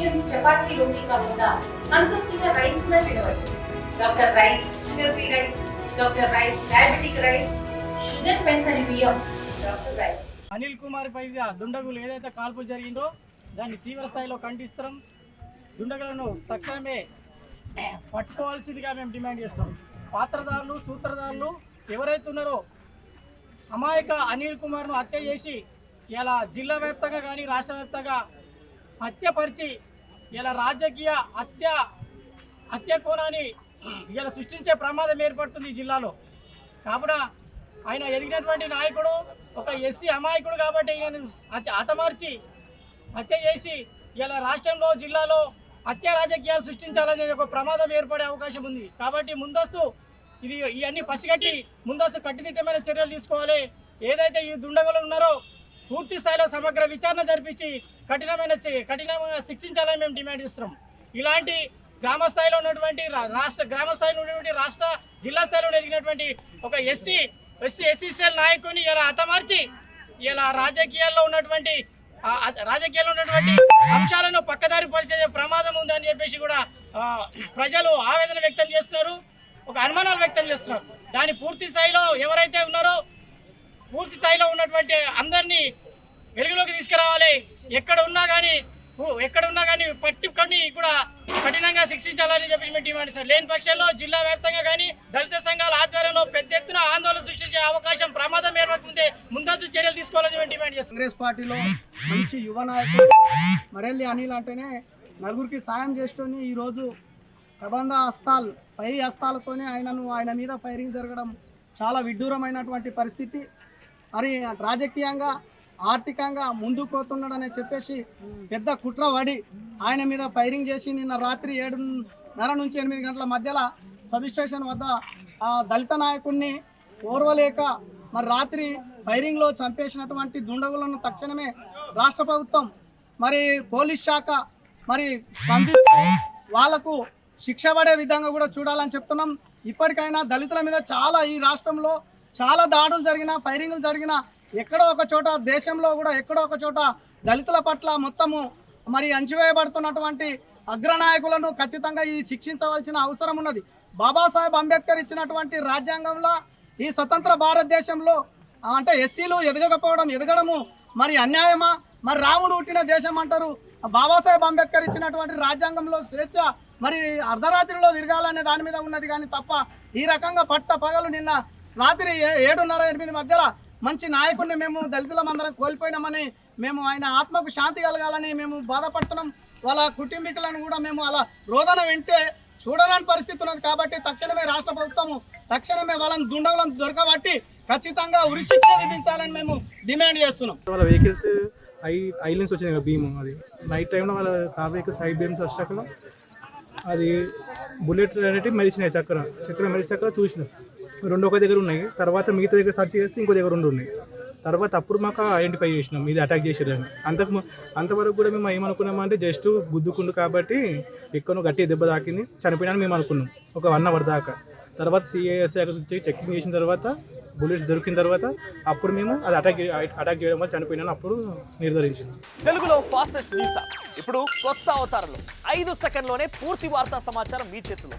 Combinations chapati రోటీ కాకుండా సంతృప్తిగా rice కూడా తినవచ్చు. Doctor rice sugar free rice doctor rice diabetic rice sugar పెంచని బియ్యం డాక్టర్ రైస్. అనిల్ కుమార్ పై దుండగులు ఏదైతే కాల్పులు జరిగిందో దాన్ని తీవ్ర స్థాయిలో ఖండిస్తాం. దుండగులను తక్షణమే పట్టుకోవాల్సిందిగా మేము డిమాండ్ చేస్తాం. పాత్రదారులు సూత్రధారులు ఎవరైతే ఉన్నారో అమాయక అనిల్ కుమార్ను హత్య చేసి ఇలా జిల్లా వ్యాప్తంగా కానీ రాష్ట్ర వ్యాప్తంగా హత్యపరిచి ఇలా రాజకీయ హత్య హత్య కోణాన్ని ఇలా సృష్టించే ప్రమాదం ఏర్పడుతుంది ఈ జిల్లాలో. కావున ఆయన ఎదిగినటువంటి నాయకుడు ఒక ఎస్సీ అమాయకుడు కాబట్టి ఈయన హత్య హతమార్చి హత్య చేసి ఇలా రాష్ట్రంలో జిల్లాలో హత్య రాజకీయాలు సృష్టించాలనే ఒక ప్రమాదం ఏర్పడే అవకాశం ఉంది. కాబట్టి ముందస్తు ఇది ఇవన్నీ పసిగట్టి ముందస్తు కట్టుదిట్టమైన చర్యలు తీసుకోవాలి. ఏదైతే ఈ దుండగులు ఉన్నారో పూర్తి స్థాయిలో సమగ్ర విచారణ జరిపించి కఠినమైన కఠినమైన శిక్షించాలని మేము డిమాండ్ చేస్తున్నాం. ఇలాంటి గ్రామ స్థాయిలో ఉన్నటువంటి రాష్ట్ర గ్రామ స్థాయిలో ఉన్నటువంటి రాష్ట్ర జిల్లా స్థాయిలో ఎదిగినటువంటి ఒక ఎస్సీ ఎస్సీ ఎస్సీసీఎల్ నాయకుని ఇలా హతమార్చి ఇలా రాజకీయాల్లో ఉన్నటువంటి రాజకీయాల్లో ఉన్నటువంటి అంశాలను పక్కదారి పరిచే ప్రమాదం ఉందని చెప్పేసి కూడా ప్రజలు ఆవేదన వ్యక్తం చేస్తున్నారు. ఒక అనుమానాలు వ్యక్తం చేస్తున్నారు. దాని పూర్తి స్థాయిలో ఎవరైతే ఉన్నారో పూర్తి స్థాయిలో ఉన్నటువంటి అందరినీ వెలుగులోకి తీసుకురావాలి. ఎక్కడ ఉన్నా కానీ ఎక్కడ ఉన్నా కానీ పట్టుకొని కూడా కఠినంగా శిక్షించాలని చెప్పి మేము డిమాండ్ సార్ లేని పక్షంలో జిల్లా వ్యాప్తంగా కానీ దళిత సంఘాల ఆధ్వర్యంలో పెద్ద ఎత్తున ఆందోళన సృష్టించే అవకాశం ప్రమాదం ఏర్పడుతుంటే ముందస్తు చర్యలు తీసుకోవాలని మేము డిమాండ్ చేస్తాం. కాంగ్రెస్ పార్టీలో మంచి యువ నాయకుడు మరెల్లి అనిల్ అంటేనే నలుగురికి సాయం చేస్తూనే ఈరోజు ప్రబంధ హస్తాలు పై హస్తాలతోనే ఆయనను ఆయన మీద ఫైరింగ్ జరగడం చాలా విడ్డూరమైనటువంటి పరిస్థితి. మరి రాజకీయంగా ఆర్థికంగా ముందుకు పోతున్నాడని చెప్పేసి పెద్ద కుట్ర పడి ఆయన మీద ఫైరింగ్ చేసి నిన్న రాత్రి ఏడున్నర నుంచి ఎనిమిది గంటల మధ్యలో సబ్ స్టేషన్ వద్ద ఆ దళిత నాయకుడిని ఓర్వలేక మరి రాత్రి ఫైరింగ్లో చంపేసినటువంటి దుండగులను తక్షణమే రాష్ట్ర ప్రభుత్వం మరి పోలీస్ శాఖ మరి స్పందిస్తూ వాళ్ళకు శిక్ష పడే విధంగా కూడా చూడాలని చెప్తున్నాం. ఇప్పటికైనా దళితుల మీద చాలా ఈ రాష్ట్రంలో చాలా దాడులు జరిగిన ఫైరింగ్లు జరిగిన ఎక్కడో ఒక చోట దేశంలో కూడా ఎక్కడో ఒక చోట దళితుల పట్ల మొత్తము మరి అంచివేయబడుతున్నటువంటి అగ్రనాయకులను ఖచ్చితంగా ఈ శిక్షించవలసిన అవసరం ఉన్నది. బాబాసాహెబ్ అంబేద్కర్ ఇచ్చినటువంటి రాజ్యాంగంలో ఈ స్వతంత్ర భారతదేశంలో అంటే ఎస్సీలు ఎదగకపోవడం ఎదగడము మరి అన్యాయమా? మరి రాముడు పుట్టిన దేశం అంటారు. ఆ బాబాసాహెబ్ అంబేద్కర్ ఇచ్చినటువంటి రాజ్యాంగంలో స్వేచ్ఛ మరి అర్ధరాత్రిలో తిరగాలనే దాని మీద ఉన్నది కానీ తప్ప ఈ రకంగా పట్ట పగలు నిన్న రాత్రి ఏ- ఏడున్నర ఎనిమిది మధ్యలో మంచి నాయకుడిని మేము దళితులం అందరం కోల్పోయినామని మేము ఆయన ఆత్మకు శాంతి కలగాలని మేము బాధపడుతున్నాం. వాళ్ళ కుటుంబీకులను కూడా మేము అలా రోదన వింటే చూడలేని పరిస్థితి ఉన్నది కాబట్టి తక్షణమే రాష్ట్ర ప్రభుత్వము తక్షణమే వాళ్ళని దుండగులను దొరకబట్టి ఖచ్చితంగా ఉరిశిక్ష విధించాలని మేము డిమాండ్ చేస్తున్నాం. వాళ్ళ వెహికల్స్ ఐ ఐలెన్స్ వచ్చింది కదా భీము అది. నైట్ టైంలో వాళ్ళ కార్ వెహికల్స్ ఐ బీమ్స్ వచ్చాక అది బుల్లెట్ అనేటివి మెరిసినాయి చక్ర చక్ర మెరిసాక చూసినాం. రెండు ఒక దగ్గర ఉన్నాయి. తర్వాత మిగతా దగ్గర సర్చ్ చేస్తే ఇంకో దగ్గర రెండు ఉన్నాయి. తర్వాత అప్పుడు మాకు ఐడెంటిఫై చేసినాం. ఇది అటాక్ చేసేదని అంతకు అంతవరకు కూడా మేము ఏమనుకున్నామంటే జస్ట్ గుద్దుకుండు కాబట్టి ఎక్కడో గట్టి దెబ్బ తాకింది. చనిపోయినా మేము అనుకున్నాం. ఒక వన్ అవర్ దాకా. తర్వాత సిఐఎస్ చెక్కింగ్ చేసిన తర్వాత బుల్లెట్స్ దొరికిన తర్వాత అప్పుడు మేము అది అటాక్ అటాక్ చేయడం వల్ల చనిపోయినా అప్పుడు నిర్ధారించింది. తెలుగులో ఫాస్టెస్ట్ న్యూస్ ఇప్పుడు కొత్త అవతారంలో. ఐదు సెకండ్లోనే పూర్తి వార్తా సమాచారం మీ చేతిలో.